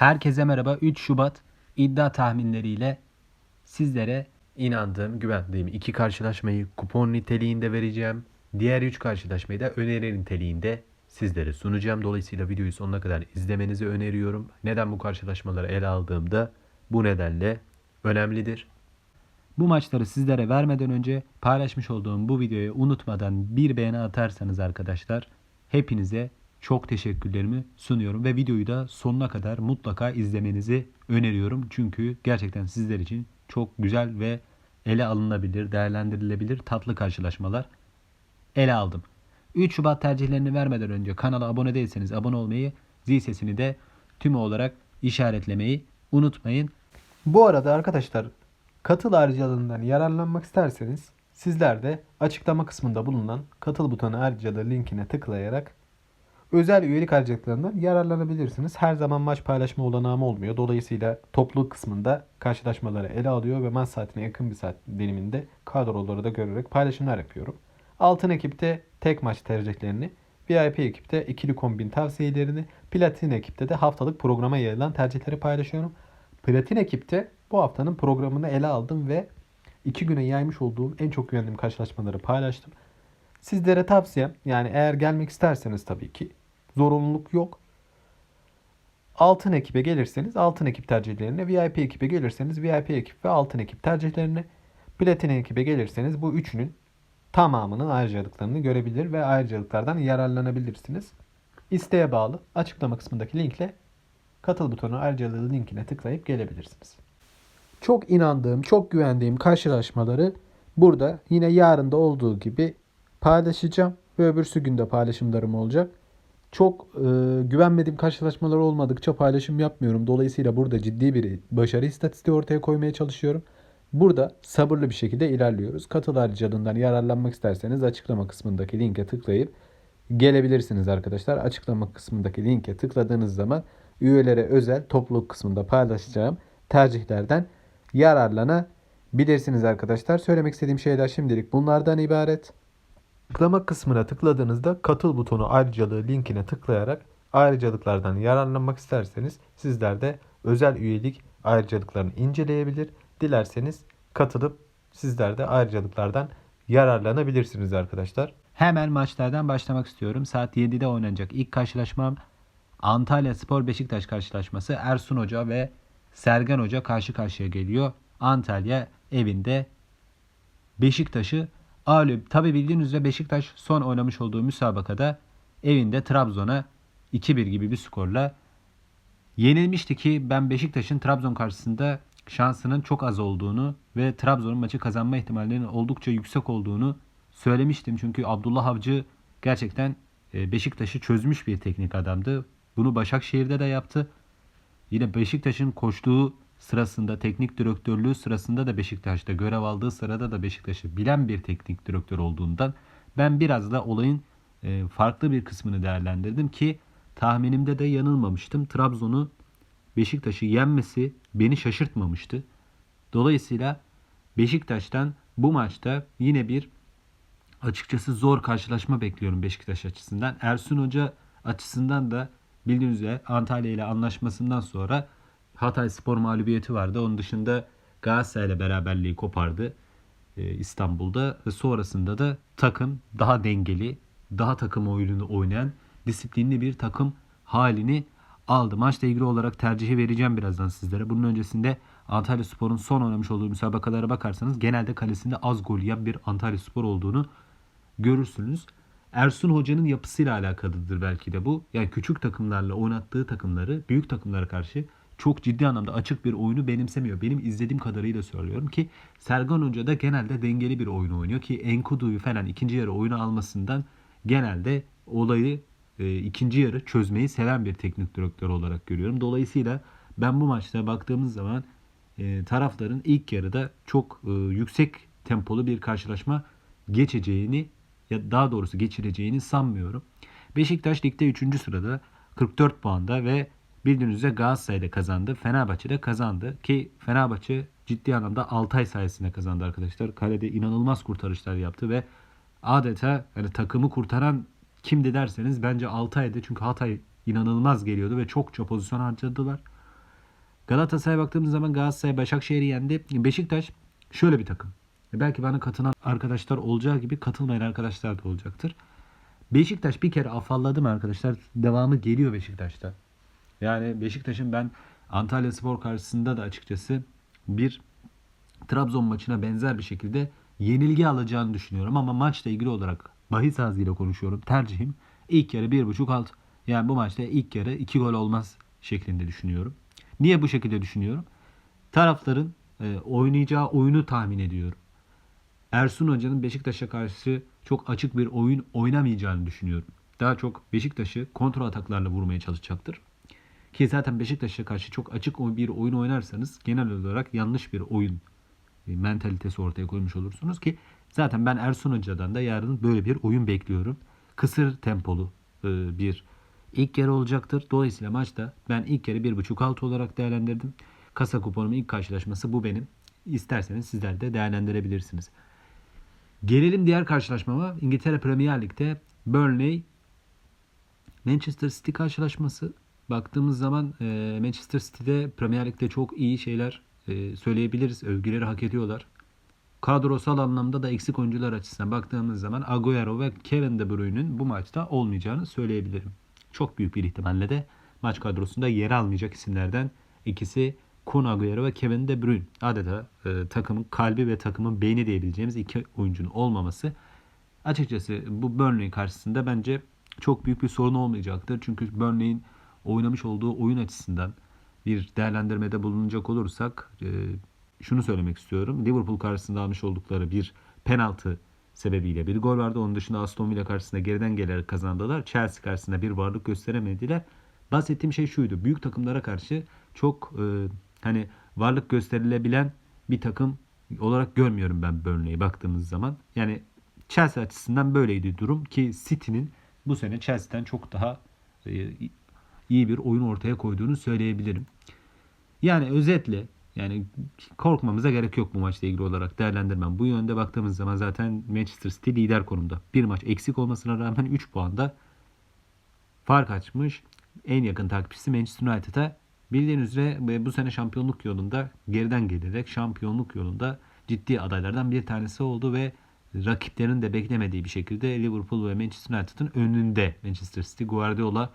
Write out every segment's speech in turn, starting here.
Herkese merhaba. 3 Şubat iddia tahminleriyle sizlere inandığım, güvendiğim iki karşılaşmayı kupon niteliğinde vereceğim. Diğer 3 karşılaşmayı da öneri niteliğinde sizlere sunacağım. Dolayısıyla videoyu sonuna kadar izlemenizi öneriyorum. Neden bu karşılaşmaları ele aldığımda bu nedenle önemlidir. Bu maçları sizlere vermeden önce paylaşmış olduğum bu videoyu unutmadan bir beğeni atarsanız arkadaşlar hepinize çok teşekkürlerimi sunuyorum ve videoyu da sonuna kadar mutlaka izlemenizi öneriyorum. Çünkü gerçekten sizler için çok güzel ve ele alınabilir, değerlendirilebilir tatlı karşılaşmalar ele aldım. 3 Şubat tercihlerini vermeden önce kanala abone değilseniz abone olmayı, zil sesini de tüm olarak işaretlemeyi unutmayın. Bu arada arkadaşlar katıl harcalığından yararlanmak isterseniz sizler de açıklama kısmında bulunan katıl butonu harcalığı linkine tıklayarak özel üyelik harcalıklarından yararlanabilirsiniz. Her zaman maç paylaşma olanağım olmuyor. Dolayısıyla topluluk kısmında karşılaşmaları ele alıyor ve maç saatine yakın bir saat diliminde kadroları da görerek paylaşımlar yapıyorum. Altın ekipte tek maç tercihlerini, VIP ekipte ikili kombin tavsiyelerini, platin ekipte de haftalık programa yayılan tercihleri paylaşıyorum. Platin ekipte bu haftanın programını ele aldım ve iki güne yaymış olduğum en çok güvendiğim karşılaşmaları paylaştım. Sizlere tavsiyem yani eğer gelmek isterseniz tabii ki zorunluluk yok. Altın ekibe gelirseniz altın ekip tercihlerini, VIP ekibe gelirseniz VIP ekip ve altın ekip tercihlerini, platin ekibe gelirseniz bu üçünün tamamının ayrıcalıklarını görebilir ve ayrıcalıklardan yararlanabilirsiniz. İsteğe bağlı açıklama kısmındaki linkle katıl butonu ayrıcalığı linkine tıklayıp gelebilirsiniz. Çok inandığım, çok güvendiğim karşılaşmaları burada yine yarında olduğu gibi paylaşacağım ve öbürsü günde paylaşımlarım olacak. Çok e, güvenmediğim karşılaşmalar olmadıkça paylaşım yapmıyorum. Dolayısıyla burada ciddi bir başarı istatistiği ortaya koymaya çalışıyorum. Burada sabırlı bir şekilde ilerliyoruz. Katıl harcalığından yararlanmak isterseniz açıklama kısmındaki linke tıklayıp gelebilirsiniz arkadaşlar. Açıklama kısmındaki linke tıkladığınız zaman üyelere özel topluluk kısmında paylaşacağım tercihlerden yararlanabilirsiniz arkadaşlar. Söylemek istediğim şeyler şimdilik bunlardan ibaret. Tıklama kısmına tıkladığınızda katıl butonu ayrıcalığı linkine tıklayarak ayrıcalıklardan yararlanmak isterseniz sizler de özel üyelik ayrıcalıklarını inceleyebilir. Dilerseniz katılıp sizler de ayrıcalıklardan yararlanabilirsiniz arkadaşlar. Hemen maçlardan başlamak istiyorum. Saat 7'de oynanacak ilk karşılaşmam Antalya Spor Beşiktaş karşılaşması. Ersun Hoca ve Sergen Hoca karşı karşıya geliyor. Antalya evinde Beşiktaş'ı ağırlıyor. Tabi bildiğiniz üzere Beşiktaş son oynamış olduğu müsabakada evinde Trabzon'a 2-1 gibi bir skorla yenilmişti ki ben Beşiktaş'ın Trabzon karşısında şansının çok az olduğunu ve Trabzon'un maçı kazanma ihtimallerinin oldukça yüksek olduğunu söylemiştim. Çünkü Abdullah Avcı gerçekten e, Beşiktaş'ı çözmüş bir teknik adamdı. Bunu Başakşehir'de de yaptı. Yine Beşiktaş'ın koştuğu sırasında, teknik direktörlüğü sırasında da Beşiktaş'ta görev aldığı sırada da Beşiktaş'ı bilen bir teknik direktör olduğundan ben biraz da olayın e, farklı bir kısmını değerlendirdim ki tahminimde de yanılmamıştım. Trabzon'u Beşiktaş'ı yenmesi beni şaşırtmamıştı. Dolayısıyla Beşiktaş'tan bu maçta yine bir açıkçası zor karşılaşma bekliyorum Beşiktaş açısından. Ersun Hoca açısından da bildiğiniz üzere Antalya ile anlaşmasından sonra Hatay Spor mağlubiyeti vardı. Onun dışında Galatasaray ile beraberliği kopardı e, İstanbul'da ve sonrasında da takım daha dengeli, daha takım oyununu oynayan disiplinli bir takım halini aldı. Maçla ilgili olarak tercihi vereceğim birazdan sizlere. Bunun öncesinde Antalya Spor'un son oynamış olduğu müsabakalara bakarsanız genelde kalesinde az gol yiyen bir Antalya Spor olduğunu görürsünüz. Ersun Hoca'nın yapısıyla alakalıdır belki de bu. Yani küçük takımlarla oynattığı takımları büyük takımlara karşı çok ciddi anlamda açık bir oyunu benimsemiyor. Benim izlediğim kadarıyla söylüyorum ki Sergen Hoca da genelde dengeli bir oyun oynuyor ki Enkudu'yu falan ikinci yarı oyuna almasından genelde olayı e, ikinci yarı çözmeyi seven bir teknik direktör olarak görüyorum. Dolayısıyla ben bu maçta baktığımız zaman e, tarafların ilk yarıda çok e, yüksek tempolu bir karşılaşma geçeceğini ya daha doğrusu geçireceğini sanmıyorum. Beşiktaş ligde 3. sırada 44 puanda ve bildiğiniz üzere Galatasaray'da kazandı. Fenerbahçe'de kazandı ki Fenerbahçe ciddi anlamda Altay sayesinde kazandı arkadaşlar. Kalede inanılmaz kurtarışlar yaptı ve adeta yani takımı kurtaran kimdi derseniz bence Altay'dı. Çünkü Hatay inanılmaz geliyordu ve çokça pozisyon harcadılar. Galatasaray'a baktığımız zaman Galatasaray Başakşehir'i yendi. Beşiktaş şöyle bir takım. Belki bana katılan arkadaşlar olacağı gibi katılmayan arkadaşlar da olacaktır. Beşiktaş bir kere afalladı mı arkadaşlar? Devamı geliyor Beşiktaş'ta. Yani Beşiktaş'ın ben Antalya Spor karşısında da açıkçası bir Trabzon maçına benzer bir şekilde yenilgi alacağını düşünüyorum. Ama maçla ilgili olarak bahis ağzıyla konuşuyorum. Tercihim ilk yarı 1.5 alt. Yani bu maçta ilk yarı 2 gol olmaz şeklinde düşünüyorum. Niye bu şekilde düşünüyorum? Tarafların e, oynayacağı oyunu tahmin ediyorum. Ersun Hoca'nın Beşiktaş'a karşı çok açık bir oyun oynamayacağını düşünüyorum. Daha çok Beşiktaş'ı kontrol ataklarla vurmaya çalışacaktır. Ki zaten Beşiktaş'a karşı çok açık bir oyun oynarsanız genel olarak yanlış bir oyun e, mentalitesi ortaya koymuş olursunuz ki zaten ben Ersun Hoca'dan da yarın böyle bir oyun bekliyorum. Kısır tempolu e, bir ilk yarı olacaktır. Dolayısıyla maçta ben ilk yarı 1.5 alt olarak değerlendirdim. Kasa kuponumun ilk karşılaşması bu benim. İsterseniz sizler de değerlendirebilirsiniz. Gelelim diğer karşılaşmama. İngiltere Premier Lig'de Burnley Manchester City karşılaşması. Baktığımız zaman e, Manchester City'de Premier Lig'de çok iyi şeyler e, söyleyebiliriz. Övgüleri hak ediyorlar. Kadrosal anlamda da eksik oyuncular açısından baktığımız zaman Agüero ve Kevin De Bruyne'nin bu maçta olmayacağını söyleyebilirim. Çok büyük bir ihtimalle de maç kadrosunda yer almayacak isimlerden ikisi Kun Agüero ve Kevin De Bruyne. Adeta e, takımın kalbi ve takımın beyni diyebileceğimiz iki oyuncunun olmaması açıkçası bu Burnley karşısında bence çok büyük bir sorun olmayacaktır. Çünkü Burnley'in oynamış olduğu oyun açısından bir değerlendirmede bulunacak olursak e, şunu söylemek istiyorum. Liverpool karşısında almış oldukları bir penaltı sebebiyle bir gol vardı. Onun dışında Aston Villa karşısında geriden gelerek kazandılar. Chelsea karşısında bir varlık gösteremediler. Bahsettiğim şey şuydu. Büyük takımlara karşı çok e, hani varlık gösterilebilen bir takım olarak görmüyorum ben Burnley'e baktığımız zaman. Yani Chelsea açısından böyleydi durum ki City'nin bu sene Chelsea'den çok daha e, iyi bir oyun ortaya koyduğunu söyleyebilirim. Yani özetle yani korkmamıza gerek yok bu maçla ilgili olarak değerlendirmem. Bu yönde baktığımız zaman zaten Manchester City lider konumda. Bir maç eksik olmasına rağmen 3 puanda fark açmış. En yakın takipçisi Manchester United'a. Bildiğiniz üzere bu sene şampiyonluk yolunda geriden gelerek şampiyonluk yolunda ciddi adaylardan bir tanesi oldu ve rakiplerin de beklemediği bir şekilde Liverpool ve Manchester United'ın önünde Manchester City Guardiola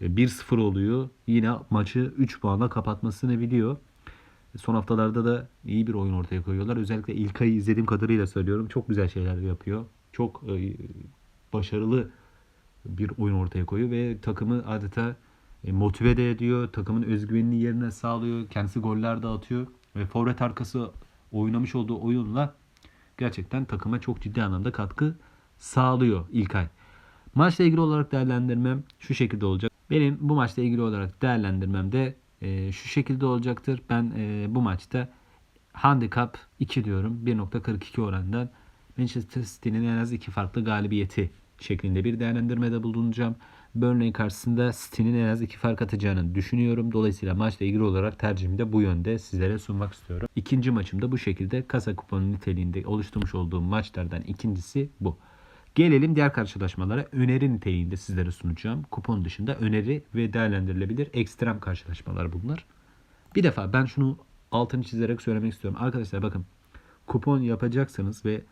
1-0 oluyor. Yine maçı 3 puanla kapatmasını biliyor. Son haftalarda da iyi bir oyun ortaya koyuyorlar. Özellikle İlkay'ı izlediğim kadarıyla söylüyorum. Çok güzel şeyler yapıyor. Çok e, başarılı bir oyun ortaya koyuyor ve takımı adeta e, motive de ediyor. Takımın özgüvenini yerine sağlıyor. Kendisi goller de atıyor. Ve forvet arkası oynamış olduğu oyunla gerçekten takıma çok ciddi anlamda katkı sağlıyor İlkay. Maçla ilgili olarak değerlendirmem şu şekilde olacak. Benim bu maçla ilgili olarak değerlendirmem de e, şu şekilde olacaktır. Ben e, bu maçta handikap 2 diyorum. 1.42 oranından Manchester City'nin en az iki farklı galibiyeti şeklinde bir değerlendirmede bulunacağım. Burnley karşısında City'nin en az iki fark atacağını düşünüyorum. Dolayısıyla maçla ilgili olarak tercihimi de bu yönde sizlere sunmak istiyorum. İkinci maçım da bu şekilde kasa kuponu niteliğinde oluşturmuş olduğum maçlardan ikincisi bu. Gelelim diğer karşılaşmalara. Öneri niteliğinde sizlere sunacağım. Kupon dışında öneri ve değerlendirilebilir ekstrem karşılaşmalar bunlar. Bir defa ben şunu altını çizerek söylemek istiyorum. Arkadaşlar bakın kupon yapacaksanız ve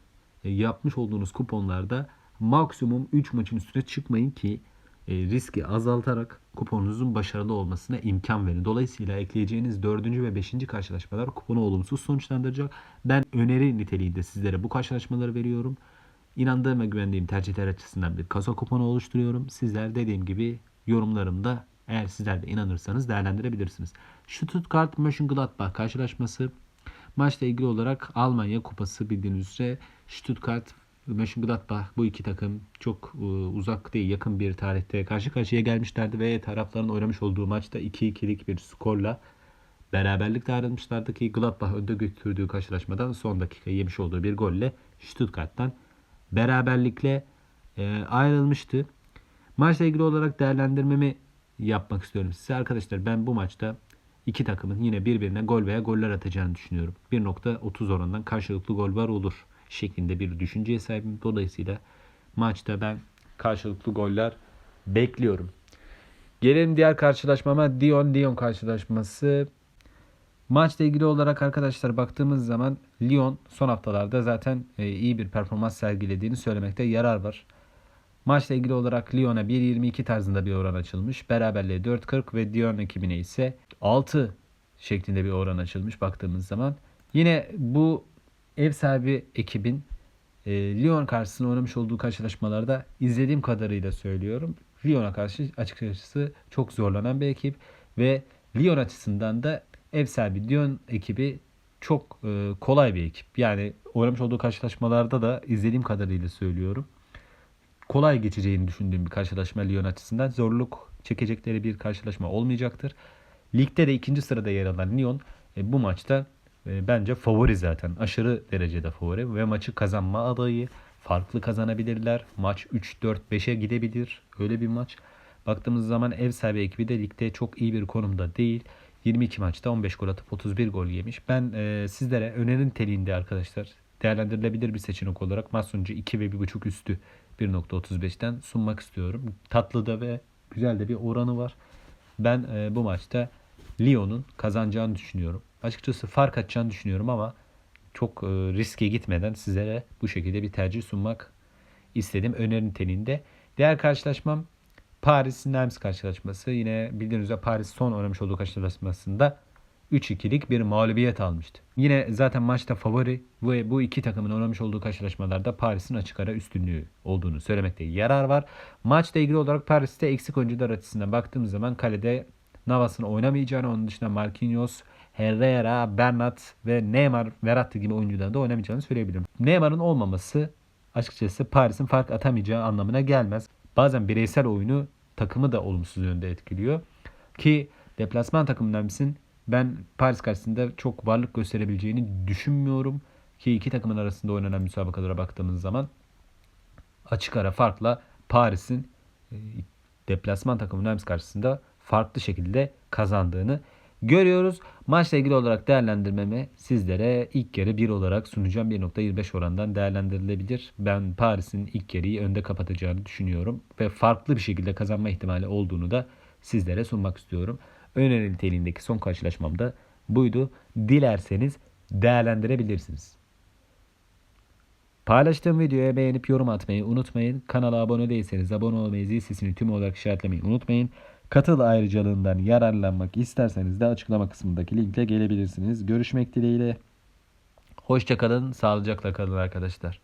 e, yapmış olduğunuz kuponlarda maksimum 3 maçın üstüne çıkmayın ki e, riski azaltarak kuponunuzun başarılı olmasına imkan verin. Dolayısıyla ekleyeceğiniz 4. ve 5. karşılaşmalar kuponu olumsuz sonuçlandıracak. Ben öneri niteliğinde sizlere bu karşılaşmaları veriyorum. İnandığım ve güvendiğim tercihler açısından bir kasa kuponu oluşturuyorum. Sizler dediğim gibi yorumlarımda eğer sizler de inanırsanız değerlendirebilirsiniz. Stuttgart Mönchengladbach karşılaşması maçla ilgili olarak Almanya kupası bildiğiniz üzere Stuttgart Mönchengladbach bu iki takım çok e, uzak değil yakın bir tarihte karşı karşıya gelmişlerdi ve tarafların oynamış olduğu maçta 2-2'lik bir skorla beraberlikle ayrılmışlardı ki Gladbach önde götürdüğü karşılaşmadan son dakika yemiş olduğu bir golle Stuttgart'tan beraberlikle e, ayrılmıştı. Maçla ilgili olarak değerlendirmemi yapmak istiyorum size. Arkadaşlar ben bu maçta iki takımın yine birbirine gol veya goller atacağını düşünüyorum. 1.30 oranından karşılıklı gol var olur şeklinde bir düşünceye sahibim. Dolayısıyla maçta ben karşılıklı goller bekliyorum. Gelelim diğer karşılaşmama Dion Dion karşılaşması. Maçla ilgili olarak arkadaşlar baktığımız zaman Lyon son haftalarda zaten e, iyi bir performans sergilediğini söylemekte yarar var. Maçla ilgili olarak Lyon'a 1.22 tarzında bir oran açılmış. Beraberliğe 4.40 ve Dion ekibine ise 6 şeklinde bir oran açılmış baktığımız zaman. Yine bu ev sahibi ekibin e, Lyon karşısında oynamış olduğu karşılaşmalarda izlediğim kadarıyla söylüyorum. Lyon'a karşı açıkçası çok zorlanan bir ekip ve Lyon açısından da ev sahibi Lyon ekibi çok e, kolay bir ekip. Yani oynamış olduğu karşılaşmalarda da izlediğim kadarıyla söylüyorum. Kolay geçeceğini düşündüğüm bir karşılaşma Lyon açısından. Zorluk çekecekleri bir karşılaşma olmayacaktır. Ligde de ikinci sırada yer alan Lyon e, bu maçta e, bence favori zaten. Aşırı derecede favori ve maçı kazanma adayı. Farklı kazanabilirler. Maç 3-4-5'e gidebilir. Öyle bir maç. Baktığımız zaman ev sahibi ekibi de ligde çok iyi bir konumda değil. 22 maçta 15 gol atıp 31 gol yemiş. Ben e, sizlere önerin telinde arkadaşlar değerlendirilebilir bir seçenek olarak maç sonucu 2 ve 1.5 üstü 1.35'ten sunmak istiyorum. Tatlı da ve güzel de bir oranı var. Ben e, bu maçta Lyon'un kazanacağını düşünüyorum. Açıkçası fark atacağını düşünüyorum ama çok e, riske gitmeden sizlere bu şekilde bir tercih sunmak istedim önerin telinde. Diğer karşılaşmam Paris Nimes karşılaşması. Yine bildiğiniz üzere Paris son oynamış olduğu karşılaşmasında 3-2'lik bir mağlubiyet almıştı. Yine zaten maçta favori ve bu iki takımın oynamış olduğu karşılaşmalarda Paris'in açık ara üstünlüğü olduğunu söylemekte yarar var. Maçla ilgili olarak Paris'te eksik oyuncular açısından baktığımız zaman kalede Navas'ın oynamayacağını, onun dışında Marquinhos, Herrera, Bernat ve Neymar, Verratti gibi oyuncuların da oynamayacağını söyleyebilirim. Neymar'ın olmaması açıkçası Paris'in fark atamayacağı anlamına gelmez. Bazen bireysel oyunu takımı da olumsuz yönde etkiliyor. Ki deplasman takımından misin? Ben Paris karşısında çok varlık gösterebileceğini düşünmüyorum. Ki iki takımın arasında oynanan müsabakalara baktığımız zaman açık ara farkla Paris'in e, deplasman takımı Nimes karşısında farklı şekilde kazandığını görüyoruz. Maçla ilgili olarak değerlendirmemi sizlere ilk yarı 1 olarak sunacağım. 1.25 orandan değerlendirilebilir. Ben Paris'in ilk yarıyı önde kapatacağını düşünüyorum. Ve farklı bir şekilde kazanma ihtimali olduğunu da sizlere sunmak istiyorum. Öneri niteliğindeki son karşılaşmam da buydu. Dilerseniz değerlendirebilirsiniz. Paylaştığım videoya beğenip yorum atmayı unutmayın. Kanala abone değilseniz abone olmayı, zil sesini tüm olarak işaretlemeyi unutmayın. Katıl ayrıcalığından yararlanmak isterseniz de açıklama kısmındaki linkle gelebilirsiniz. Görüşmek dileğiyle. Hoşçakalın, sağlıcakla kalın arkadaşlar.